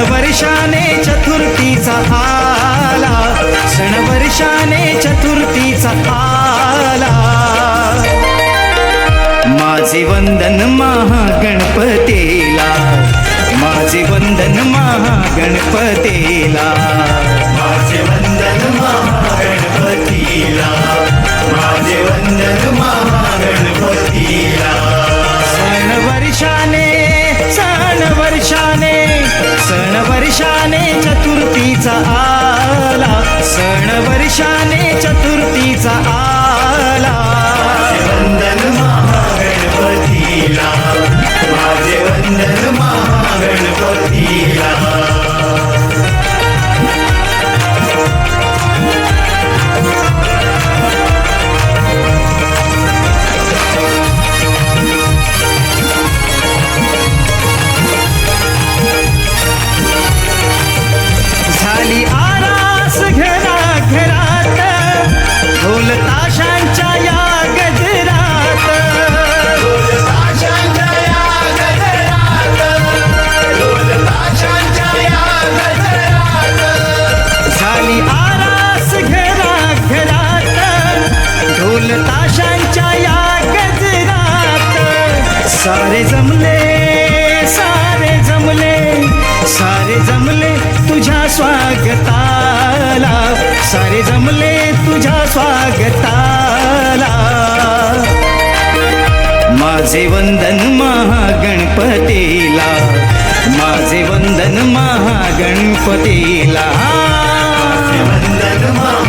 वर्षाने चतुर्थीचा आला. सण वर्षाने चतुर्थीचा आला. माझे वंदन महागणपतीला. माझे वंदन महागणपतीला. माझे वंदन महागणपतीला. माझे वंदन महागणपतीला. सण वर्षाने सण वर्षाने वर्षाने चतुर्थीचा आला. सण वर्षाने चतुर्थीचा आला. वंदन महागणपतीला. माझे वंदन महागणपती सारे जमले सारे जमले सारे जमले तुझ्या स्वागताला. सारे जमले तुझ्या स्वागताला. माझे वंदन महागणपतीला माझे वंदन महागणपतीला. वंदन महागणपतीला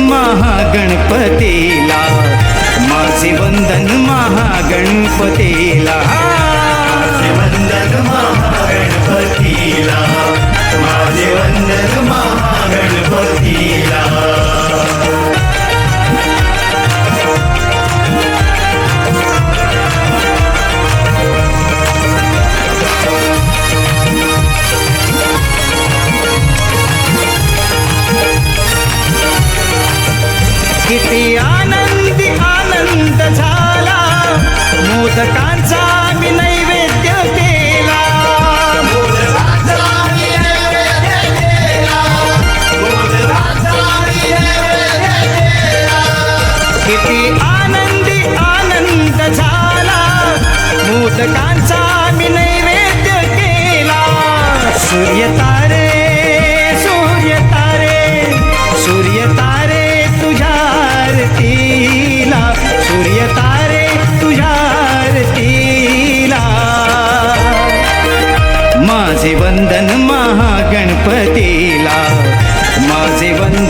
महागणपतीला. माझे वंदन महागणपतीला. वंदन महागणपतीला. माझे वंदन the concert.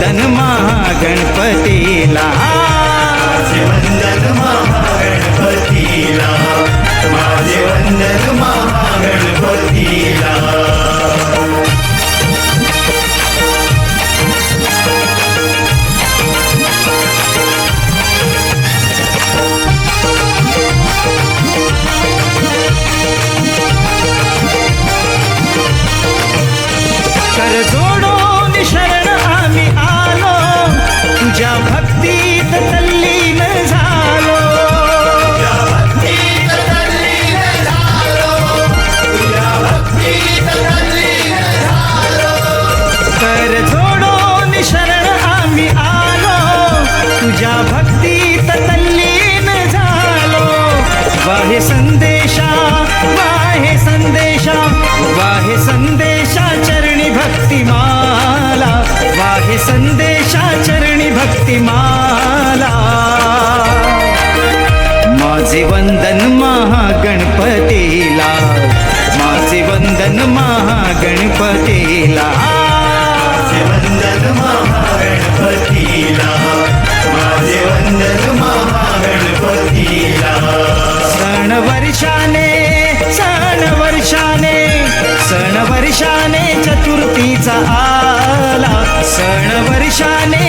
वंदन महागणपतीला. माझे वंदन महागणपतीला. माझे वंदन महागणपतीला. माला माझे वंदन महागणपतीला माझे वंदन महागणपतीला. माझे वंदन महागणपतीला माझे वंदन महागणपतीला. सण वर्षाने सण वर्षाने सण वर्षाने चतुर्थीचा आला. सण वर्षाने